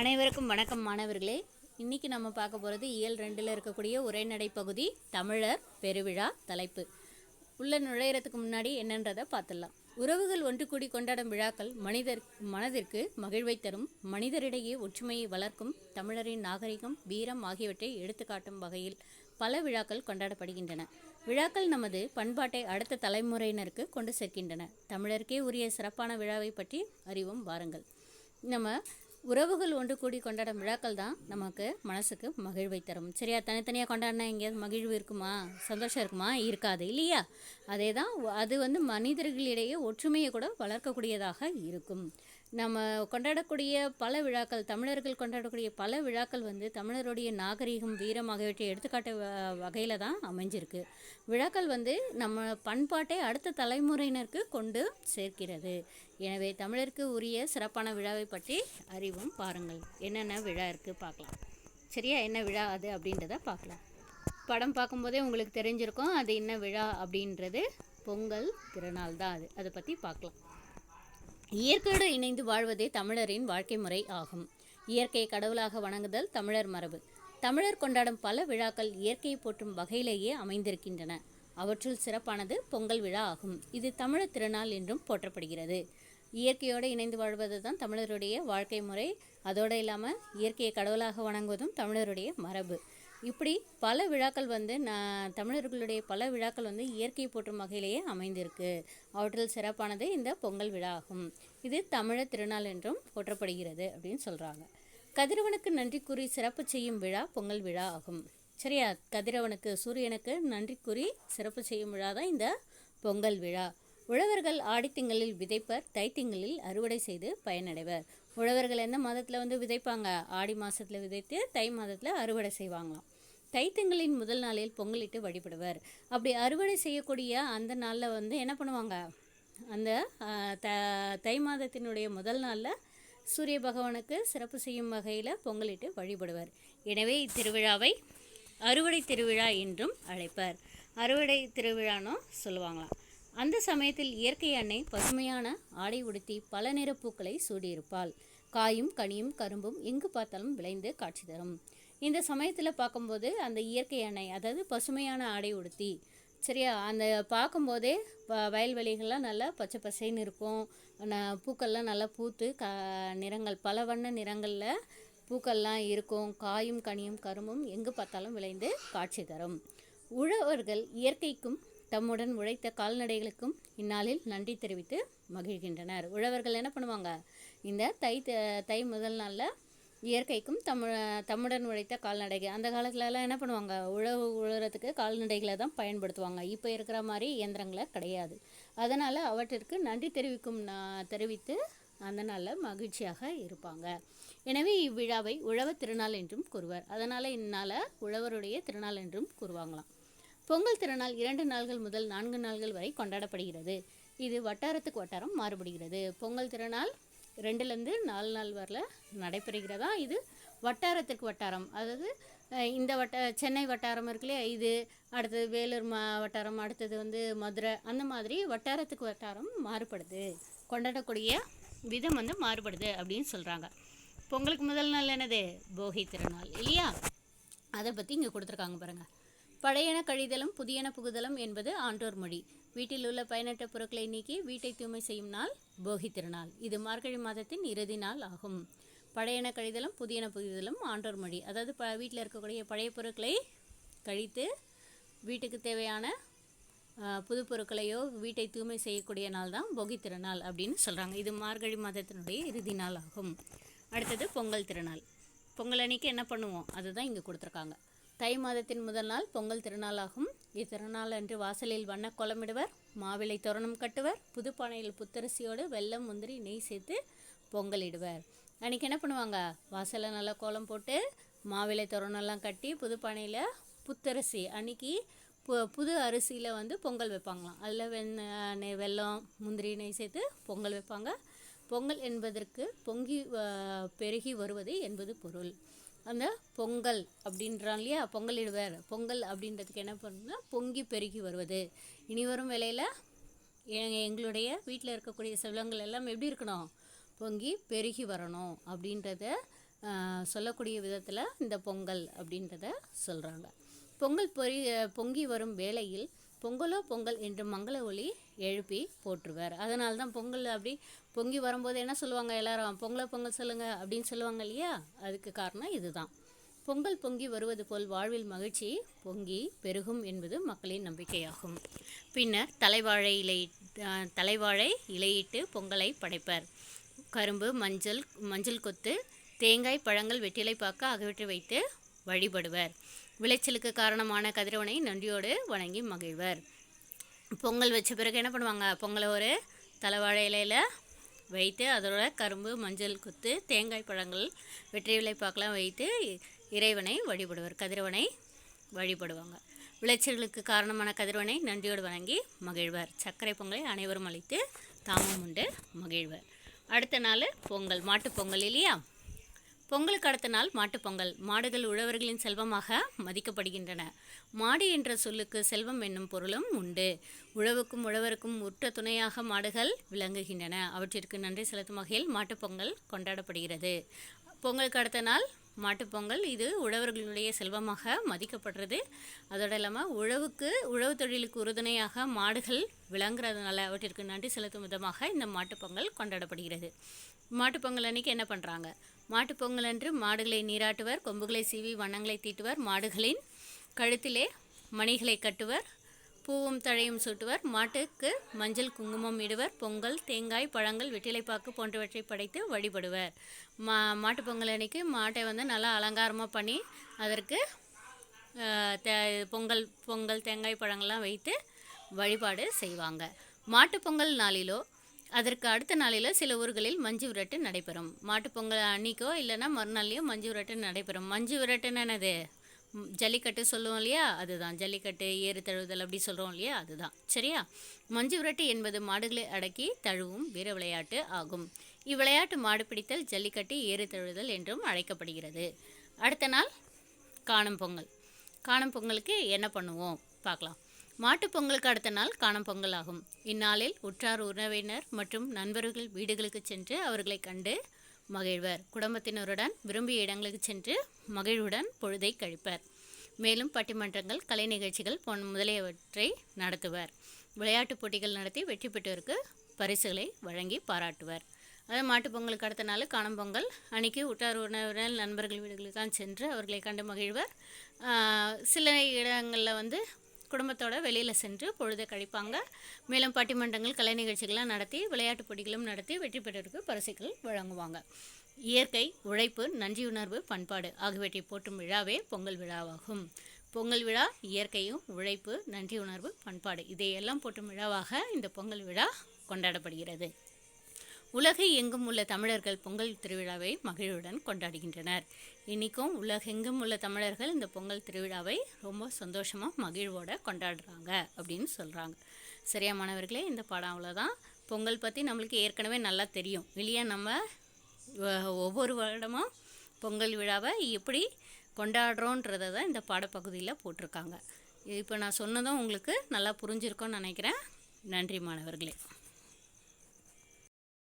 அனைவருக்கும் வணக்கம் மாணவர்களே. இன்னைக்கு நம்ம பார்க்க போகிறது இயல் ரெண்டில் இருக்கக்கூடிய உரைநடை பகுதி தமிழர் பெருவிழா தலைப்பு. உள்ள நுழையிறதுக்கு முன்னாடி என்னன்றதை பார்த்துடலாம். உறவுகள் ஒன்று கூடி கொண்டாடும் விழாக்கள் மனிதர் மனதிற்கு மகிழ்வை தரும் மனிதரிடையே ஒற்றுமையை வளர்க்கும் தமிழரின் நாகரிகம் வீரம் ஆகியவற்றை எடுத்துக்காட்டும் வகையில் பல விழாக்கள் கொண்டாடப்படுகின்றன. விழாக்கள் நமது பண்பாட்டை அடுத்த தலைமுறையினருக்கு கொண்டு சேர்க்கின்றன. தமிழருக்கே உரிய சிறப்பான விழாவை பற்றி அறிவும் வாருங்கள். நம்ம உறவுகள் ஒன்று கூடி கொண்டாடும் விழாக்கள் தான் நமக்கு மனசுக்கு மகிழ்வை தரும். சரியா? தனித்தனியாக கொண்டாடினா எங்கேயாவது மகிழ்வு இருக்குமா? சந்தோஷம் இருக்குமா? இருக்காது இல்லையா? அதே தான் அது வந்து மனிதர்களிடையே ஒற்றுமையை கூட வளர்க்கக்கூடியதாக இருக்கும். நம்ம கொண்டாடக்கூடிய பல விழாக்கள் தமிழர்கள் கொண்டாடக்கூடிய பல விழாக்கள் வந்து தமிழருடைய நாகரிகம் வீரம் ஆகியவற்றை எடுத்துக்காட்ட வகையில் தான் அமைஞ்சிருக்கு. விழாக்கள் வந்து நம்ம பண்பாட்டை அடுத்த தலைமுறையினருக்கு கொண்டு சேர்க்கிறது. எனவே தமிழருக்கு உரிய சிறப்பான விழாவை பற்றி அறிவும் பாருங்கள். என்னென்ன விழா இருக்குது பார்க்கலாம். சரியா? என்ன விழா அது அப்படின்றத பார்க்கலாம். படம் பார்க்கும்போதே உங்களுக்கு தெரிஞ்சிருக்கும் அது என்ன விழா அப்படின்றது. பொங்கல் திருநாள் தான் அது. அதை பற்றி பார்க்கலாம். இயற்கையோடு இணைந்து வாழ்வதே தமிழரின் வாழ்க்கை முறை ஆகும். இயற்கையை கடவுளாக வணங்குதல் தமிழர் மரபு. தமிழர் கொண்டாடும் பல விழாக்கள் இயற்கையை போற்றும் வகையிலேயே அமைந்திருக்கின்றன. அவற்றுள் சிறப்பானது பொங்கல் விழா ஆகும். இது தமிழர் திருநாள் என்றும் போற்றப்படுகிறது. இயற்கையோடு இணைந்து வாழ்வது தான் தமிழருடைய வாழ்க்கை முறை. அதோடு இல்லாமல் இயற்கையை கடவுளாக வணங்குவதும் தமிழருடைய மரபு. இப்படி பல விழாக்கள் வந்து நான் தமிழர்களுடைய பல விழாக்கள் வந்து இயற்கை போற்றும் வகையிலேயே அமைந்திருக்கு. அவற்றில் சிறப்பானது இந்த பொங்கல் விழா ஆகும். இது தமிழர் திருநாள் என்றும் போற்றப்படுகிறது அப்படின்னு சொல்கிறாங்க கதிரவனுக்கு நன்றி கூறி சிறப்பு செய்யும் விழா பொங்கல் விழா ஆகும். சரியா? கதிரவனுக்கு சூரியனுக்கு நன்றி கூறி சிறப்பு செய்யும் விழா தான் இந்த பொங்கல் விழா. உழவர்கள் ஆடித்திங்களில் விதைப்பர் தைத்திங்களில் அறுவடை செய்து பயனடைவர். உழவர்கள் எந்த மாதத்தில் வந்து விதைப்பாங்க? ஆடி மாதத்தில் விதைத்து தை மாதத்தில் அறுவடை செய்வாங்களாம். தைத்தங்களின் முதல் நாளில் பொங்கலிட்டு வழிபடுவர். அப்படி அறுவடை செய்யக்கூடிய அந்த நாளில் வந்து என்ன பண்ணுவாங்க? அந்த த தை மாதத்தினுடைய முதல் நாளில் சூரிய பகவானுக்கு சிறப்பு செய்யும் வகையில் பொங்கலிட்டு வழிபடுவர். எனவே இத்திருவிழாவை அறுவடை திருவிழா என்றும் அழைப்பர். அறுவடை திருவிழானும் சொல்லுவாங்களாம். அந்த சமயத்தில் இயற்கை அன்னை பசுமையான ஆடை உடுத்தி பல நிற பூக்களை சூடியிருப்பாள். காயும் கனியும் கரும்பும் எங்கு பார்த்தாலும் விளைந்து காட்சி தரும். இந்த சமயத்தில் பார்க்கும்போது அந்த இயற்கை அணை அதாவது பசுமையான ஆடை உடுத்தி சரியா? அந்த பார்க்கும்போதே வ வயல்வெளிகள்லாம் நல்லா பச்சை பசைன்னு இருக்கும். ந- பூக்கள்லாம் நல்லா பூத்து க நிறங்கள் பல வண்ண நிறங்களில் பூக்கள்லாம் இருக்கும். காயும் கனியும் கரும்பும் எங்கு பார்த்தாலும் விளைந்து காட்சி தரும். உழவர்கள் இயற்கைக்கும் தம்முடன் உழைத்த கால்நடைகளுக்கும் இந்நாளில் நன்றி தெரிவித்து மகிழ்கின்றனர். உழவர்கள் என்ன பண்ணுவாங்க? இந்த தை த- தை முதல் நாளில் இயற்கைக்கும் தமிழ தமிழன் உழைத்த கால்நடைகள். அந்த காலத்துலலாம் என்ன பண்ணுவாங்க? உழவு உழுறதுக்கு கால்நடைகளை தான் பயன்படுத்துவாங்க. இப்போ இருக்கிற மாதிரி இயந்திரங்களை கிடையாது. அதனால் அவற்றிற்கு நன்றி தெரிவிக்கும் நா- தெரிவித்து அந்த நாளில் மகிழ்ச்சியாக இருப்பாங்க. எனவே இவ்விழாவை உழவர் திருநாள் என்றும் கூறுவர். அதனால் இந்நாளை உழவருடைய திருநாள் என்றும் கூறுவாங்களாம். பொங்கல் திருநாள் இரண்டு நாள்கள் முதல் நான்கு நாள்கள் வரை கொண்டாடப்படுகிறது. இது வட்டாரத்துக்கு வட்டாரம் மாறுபடுகிறது. பொங்கல் திருநாள் ரெண்டுலேருந்து நாலு நாள் வரல நடைபெறுகிறதா? இது வட்டாரத்துக்கு வட்டாரம். அதாவது இந்த வட்ட சென்னை வட்டாரம் இருக்கு இல்லையா? இது அடுத்தது வேலூர் மா வட்டாரம் அடுத்தது வந்து மதுரை அந்த மாதிரி வட்டாரத்துக்கு வட்டாரம் மாறுபடுது. கொண்டாடக்கூடிய விதம் வந்து மாறுபடுது அப்படின்னு சொல்கிறாங்க பொங்கலுக்கு முதல் நாள் என்னது? போகி திருநாள் இல்லையா? அதை பற்றி இங்கே கொடுத்துருக்காங்க பாருங்கள் பழையன கழிதலும் புதியன புகுதலும் என்பது ஆன்றோர் மொழி. வீட்டில் உள்ள பயனற்ற பொருட்களை நீக்கி வீட்டை தூய்மை செய்யும் நாள் போகி திருநாள். இது மார்கழி மாதத்தின் இறுதி நாள் ஆகும். பழையன கழிதலும் புதியன புகுதலும் ஆன்றோர் மொழி. அதாவது ப வீட்டில் இருக்கக்கூடிய பழைய பொருட்களை கழித்து வீட்டுக்கு தேவையான புது பொருட்களையோ வீட்டை தூய்மை செய்யக்கூடிய நாள் தான் போகி திருநாள் அப்படின்னு சொல்கிறாங்க இது மார்கழி மாதத்தினுடைய இறுதி நாள் ஆகும். அடுத்தது பொங்கல் திருநாள். பொங்கல் அன்னைக்கு என்ன பண்ணுவோம்? அதுதான் இங்கே கொடுத்துருக்காங்க. தை மாதத்தின் முதல் நாள் பொங்கல் திருநாளாகும். இத்திருநாள் அன்று வாசலில் வண்ண கோலமிடுவர் மாவிளை தோரணம் கட்டுவர். புதுப்பானையில் புத்தரிசியோடு வெல்லம் முந்திரி நெய் சேர்த்து பொங்கலிடுவர். அன்றைக்கி என்ன பண்ணுவாங்க? வாசலில் நல்லா கோலம் போட்டு மாவிளை தோரணம்லாம் கட்டி புதுப்பானையில் புத்தரிசி அன்னைக்கு பு புது அரிசியில் வந்து பொங்கல் வைப்பாங்களாம். அதில் வெண்ண நெய் வெல்லம் முந்திரி நெய் சேர்த்து பொங்கல் வைப்பாங்க. பொங்கல் என்பதற்கு பொங்கி பெருகி வருவது என்பது பொருள். அந்த பொங்கல் அப்படின்றான் இல்லையா? பொங்கலிடுவர் பொங்கல் அப்படின்றதுக்கு என்ன பண்ணுன்னா பொங்கி பெருகி வருவது. இனி வரும் வேலையில் எங்களுடைய வீட்டில் இருக்கக்கூடிய செல்வங்கள் எல்லாம் எப்படி இருக்கணும்? பொங்கி பெருகி வரணும் அப்படின்றத சொல்லக்கூடிய விதத்தில் இந்த பொங்கல் அப்படின்றத சொல்கிறாங்க பொங்கல் பொறி பொங்கி வரும் வேளையில் பொங்கலோ பொங்கல் என்று மங்கள ஒளி எழுப்பி போட்டுருவார். அதனால தான் பொங்கல் அப்படி பொங்கி வரும்போது என்ன சொல்லுவாங்க எல்லாரும்? பொங்கலை பொங்கல் சொல்லுங்கள் அப்படின்னு சொல்லுவாங்க இல்லையா? அதுக்கு காரணம் இதுதான். பொங்கல் பொங்கி வருவது போல் வாழ்வில் மகிழ்ச்சி பொங்கி பெருகும் என்பது மக்களின் நம்பிக்கையாகும். பின்னர் தலைவாழை இலை தலைவாழை இலையிட்டு பொங்கலை படைப்பர். கரும்பு மஞ்சள் மஞ்சள் கொத்து தேங்காய் பழங்கள் வெற்றிலை பாக்கு ஆகியவற்றை வைத்து வழிபடுவர். விளைச்சலுக்கு காரணமான கதிரவனை நன்றியோடு வணங்கி மகிழ்வர். பொங்கல் வச்ச பிறகு என்ன பண்ணுவாங்க? பொங்கலை ஒரு தலைவாழை இலையில் வைத்து அதோட கரும்பு மஞ்சள் குத்து தேங்காய் பழங்கள் வெற்றி விளைப்பாக்கெல்லாம் வைத்து இறைவனை வழிபடுவர். கதிரவனை வழிபடுவாங்க. விளைச்சல்களுக்கு காரணமான கதிரவனை நன்றியோடு வணங்கி மகிழ்வர். சர்க்கரை பொங்கலை அனைவரும் அளித்து தாமும் உண்டு மகிழ்வர். அடுத்த நாள் பொங்கல். மாட்டுப் பொங்கல் இல்லையா? பொங்கலுக்கு அடுத்த நாள் மாட்டுப்பொங்கல். மாடுகள் உழவர்களின் செல்வமாக மதிக்கப்படுகின்றன. மாடு என்ற சொல்லுக்கு செல்வம் என்னும் பொருளும் உண்டு. உழவுக்கும் உழவருக்கும் உற்ற துணையாக மாடுகள் விளங்குகின்றன. அவற்றிற்கு நன்றி செலுத்தும் வகையில் மாட்டுப்பொங்கல் கொண்டாடப்படுகிறது. பொங்கலுக்கு அடுத்த நாள் மாட்டுப் பொங்கல் இது உழவர்களுடைய செல்வமாக மதிக்கப்படுறது. அதோடு இல்லாமல் உழவுக்கு உழவு தொழிலுக்கு உறுதுணையாக மாடுகள் விளங்குறதுனால அவற்றிற்கு நன்றி செலுத்தும் விதமாக இந்த மாட்டுப் பொங்கல் கொண்டாடப்படுகிறது. மாட்டுப் பொங்கல் அன்னைக்கு என்ன பண்ணுறாங்க மாட்டுப் பொங்கல் அன்று மாடுகளை நீராட்டுவர் கொம்புகளை சீவி வண்ணங்களை தீட்டுவர் மாடுகளின் கழுத்திலே மணிகளை கட்டுவர் பூவும் தழையும் சூட்டுவர் மாட்டுக்கு மஞ்சள் குங்குமம் இடுவர் பொங்கல் தேங்காய் பழங்கள் வெற்றிலைப்பாக்கு போன்றவற்றை படைத்து வழிபடுவர். மா மாட்டுப் பொங்கல் அன்னைக்கு மாட்டை வந்து நல்லா அலங்காரமாக பண்ணி அதற்கு தே- பொங்கல் பொங்கல் தேங்காய் பழங்கள்லாம் வைத்து வழிபாடு செய்வாங்க. மாட்டுப் பொங்கல் நாளிலோ அதற்கு அடுத்த நாளில் சில ஊர்களில் மஞ்சு விரட்டு நடைபெறும். மாட்டுப்பொங்கல் அன்னைக்கோ இல்லைன்னா மறுநாள்லையோ மஞ்சு விரட்டு நடைபெறும். மஞ்சு விரட்டுன்னு என்னது? ஜல்லிக்கட்டு சொல்லுவோம் இல்லையா? அதுதான். ஜல்லிக்கட்டு ஏறு தழுவுதல் அப்படி சொல்கிறோம் இல்லையா? அதுதான். சரியா? மஞ்சு விரட்டு என்பது மாடுகளை அடக்கி தழுவும் வீர விளையாட்டு ஆகும். இவ்விளையாட்டு மாடு பிடித்தல் ஜல்லிக்கட்டு ஏறு தழுவுதல் என்றும் அழைக்கப்படுகிறது. அடுத்த நாள் காணும் பொங்கல். காணும் பொங்கலுக்கு என்ன பண்ணுவோம்? பார்க்கலாம். மாட்டுப்பொங்கலுக்கு அடுத்த நாள் காணப்பொங்கல் ஆகும் இந்நாளில் உற்றார் உறவினர் மற்றும் நண்பர்கள் வீடுகளுக்கு சென்று அவர்களை கண்டு மகிழ்வர். குடும்பத்தினருடன் விரும்பிய இடங்களுக்கு சென்று மகிழ்வுடன் பொழுதை கழிப்பர். மேலும் பட்டிமன்றங்கள் கலை நிகழ்ச்சிகள் போன்ற முதலியவற்றை நடத்துவர். விளையாட்டுப் போட்டிகள் நடத்தி வெற்றி பெற்றோருக்கு பரிசுகளை வழங்கி பாராட்டுவர். அதாவது மாட்டுப்பொங்கலுக்கு அடுத்த நாள் காணும் பொங்கல். அன்னைக்கு உற்றார் உறவினர் நண்பர்கள் வீடுகளுக்காக சென்று அவர்களை கண்டு மகிழ்வர். சில இடங்களில் வந்து குடும்பத்தோட வெளியில் சென்று பொழுதை கழிப்பாங்க. மேலும் பட்டிமன்றங்கள் கலை நிகழ்ச்சிகள்லாம் நடத்தி விளையாட்டுப் போட்டிகளும் நடத்தி வெற்றி பெற்றோருக்கு பரிசுகள் வழங்குவாங்க. இயற்கை உழைப்பு நன்றியுணர்வு பண்பாடு ஆகியவற்றை போற்றும் விழாவே பொங்கல் விழாவாகும். பொங்கல் விழா இயற்கையும் உழைப்பு நன்றியுணர்வு பண்பாடு இதையெல்லாம் போற்றும் விழாவாக இந்த பொங்கல் விழா கொண்டாடப்படுகிறது. உலகை எங்கும் உள்ள தமிழர்கள் பொங்கல் திருவிழாவை மகிழ்வுடன் கொண்டாடுகின்றனர். இன்றைக்கும் உலகெங்கும் உள்ள தமிழர்கள் இந்த பொங்கல் திருவிழாவை ரொம்ப சந்தோஷமாக மகிழ்வோடு கொண்டாடுறாங்க அப்படின்னு சொல்கிறாங்க சரியா மாணவர்களே இந்த பாடம் அவ்வளோதான் பொங்கல் பற்றி நம்மளுக்கு ஏற்கனவே நல்லா தெரியும். வெளியே நம்ம ஒவ்வொரு வருடமும் பொங்கல் விழாவை எப்படி கொண்டாடுறோன்றதை தான் இந்த பாடப்பகுதியில் போட்டிருக்காங்க. இப்போ நான் சொன்னதும் உங்களுக்கு நல்லா புரிஞ்சிருக்கோன்னு நினைக்கிறேன். நன்றி மாணவர்களே.